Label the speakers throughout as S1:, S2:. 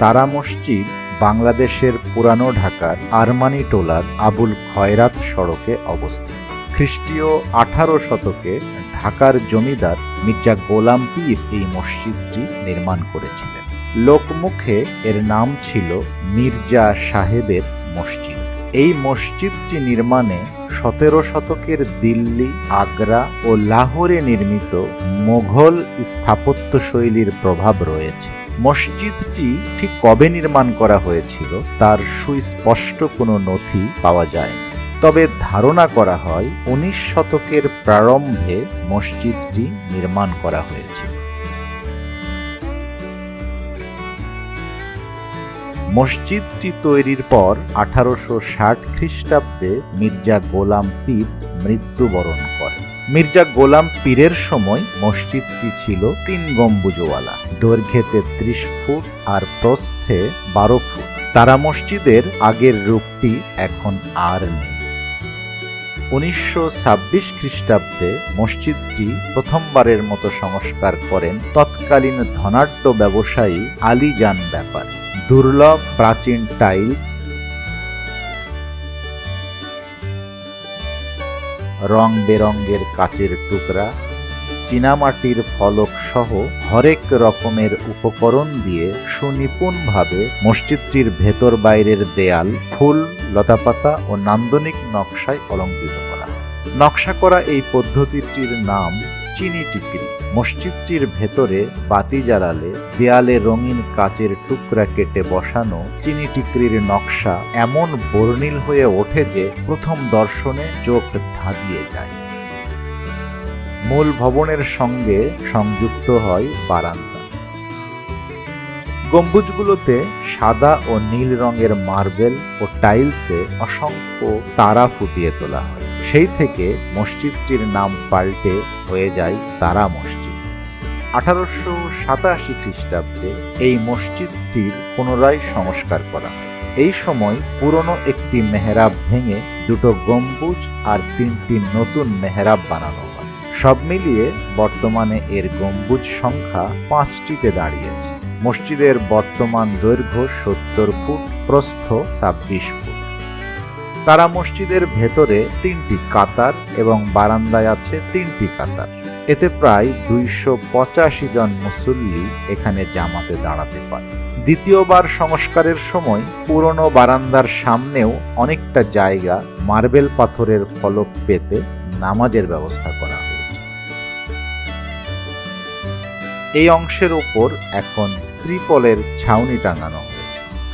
S1: তারা মসজিদ বাংলাদেশের পুরানো ঢাকার আরমানি টোলার আবুল খয়রাত সড়কে অবস্থিত। খ্রিস্টীয় আঠারো শতকে ঢাকার জমিদার মির্জা গোলাম পীর এই মসজিদটি নির্মাণ করেছিলেন। লোকমুখে এর নাম ছিল মির্জা সাহেবের মসজিদ। এই মসজিদটি নির্মাণে সতেরো শতকের দিল্লি, আগ্রা ও লাহোরে নির্মিত মোঘল স্থাপত্য শৈলীর প্রভাব রয়েছে। মসজিদটি ঠিক কবে নির্মাণ করা হয়েছিল তার সুস্পষ্ট কোনো নথি পাওয়া যায়নি। তবে ধারণা করা হয় উনিশ শতকের প্রারম্ভে মসজিদটি নির্মাণ করা হয়েছিল। মসজিদটি তৈরির পর আঠারোশো ষাট খ্রিস্টাব্দে মির্জা গোলাম পীর মৃত্যুবরণ করেন মির্জা গোলাম পীরের সময় মসজিদটি ছিল তিন গম্বুজওয়ালা। দৈর্ঘ্যে তেত্রিশ ফুট আর প্রস্থে বারো ফুট। তারা মসজিদের আগের রূপটি এখন আর নেই। উনিশশো ছাব্বিশ খ্রিস্টাব্দে মসজিদটি প্রথমবারের মতো সংস্কার করেন তৎকালীন ধনাঢ্য ব্যবসায়ী আলীজান ব্যাপারী। দুর্লভ প্রাচীন টাইলস রং বেরঙ্গের কাচের টুকরা, চীনামাটির ফলক সহ হরেক রকমের উপকরণ দিয়ে সুনিপুণভাবে মসজিদটির ভেতর বাইরের দেয়াল, ফুল, লতাপাতা ও নান্দনিক নকশায় অলঙ্কৃত করা। নকশা করা এই পদ্ধতিটির নাম চিনি টিকরি। মসজিদটির ভেতরে বাতি জ্বালালে দেয়ালে রঙিন কাচের টুকরা কেটে বসানো চিনি টিকরির নকশা এমন বর্ণিল হয়ে ওঠে যে প্রথম দর্শনে চোখ ধাঁধিয়ে যায়। মূল ভবনের সঙ্গে সংযুক্ত হয় বারান্দা। গম্বুজগুলোতে সাদা ও নীল রঙের মার্বেল ও টাইলসে অসংখ্য তারা ফুটিয়ে তোলা হয়। সেই থেকে মসজিদটির নাম পাল্টে হয়ে যায় তারা মসজিদ। আঠারোশো সাতাশি খ্রিস্টাব্দে এই মসজিদটির পুনরায় সংস্কার করা এই সময় পুরনো একটি মেহরাব ভেঙে দুটো গম্বুজ আর তিনটি নতুন মেহরাব বানানো হয়। সব মিলিয়ে বর্তমানে এর গম্বুজ সংখ্যা পাঁচটিতে দাঁড়িয়েছে। মসজিদের বর্তমান দৈর্ঘ্য সত্তর ফুট, প্রস্থ ছাব্বিশ ফুট। তারা মসজিদের ভেতরে তিনটি কাতার এবং বারান্দায় আছে তিনটি কাতার। এতে প্রায় দুইশো পঁচাশি জন মুসল্লি এখানে জামাতে দাঁড়াতে পারে। দ্বিতীয়বার সংস্কারের সময় পুরনো বারান্দার সামনেও অনেকটা জায়গা মার্বেল পাথরের ফলক পেতে নামাজের ব্যবস্থা করা হয়েছে। এই অংশের উপর এখন ত্রিপলের ছাউনি টাঙানো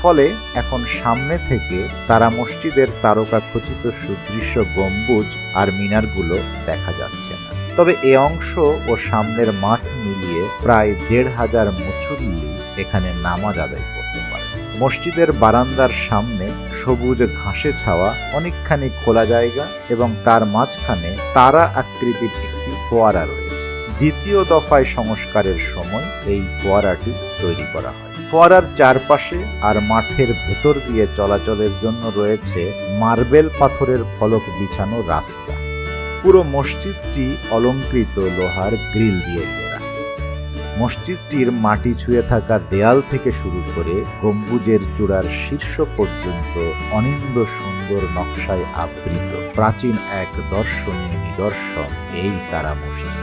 S1: ফলে এখন সামনে থেকে তারা মসজিদের তারকা খচিত সুদৃশ্য গম্বুজ আর মিনারগুলো দেখা যাচ্ছে না। তবে এ অংশ ও সামনের মাঠ মিলিয়ে প্রায় দেড় হাজার মুসল্লি এখানে নামাজ আদায় করতে পারে। মসজিদের বারান্দার সামনে সবুজ ঘাসে ছাওয়া অনেকখানি খোলা জায়গা এবং তার মাঝখানে তারা আকৃতির একটি ফোয়ারা রয়েছে। দ্বিতীয় দফায় সংস্কারের সময় এই ফোয়ারাটি তৈরি করা হয়। ফোয়ারার চারপাশে আর মাঠের ভেতর দিয়ে চলাচলের জন্য রয়েছে মার্বেল পাথরের ফলক বিছানো রাস্তা। পুরো মসজিদটি অলঙ্কৃত লোহার গ্রিল দিয়ে ঘেরা। মসজিদটির মাটি ছুঁয়ে থাকা দেয়াল থেকে শুরু করে গম্বুজের চূড়ার শীর্ষ পর্যন্ত অনিন্দ সুন্দর নকশায় আবৃত। প্রাচীন এক দর্শনীয় নিদর্শন এই তারা মসজিদ।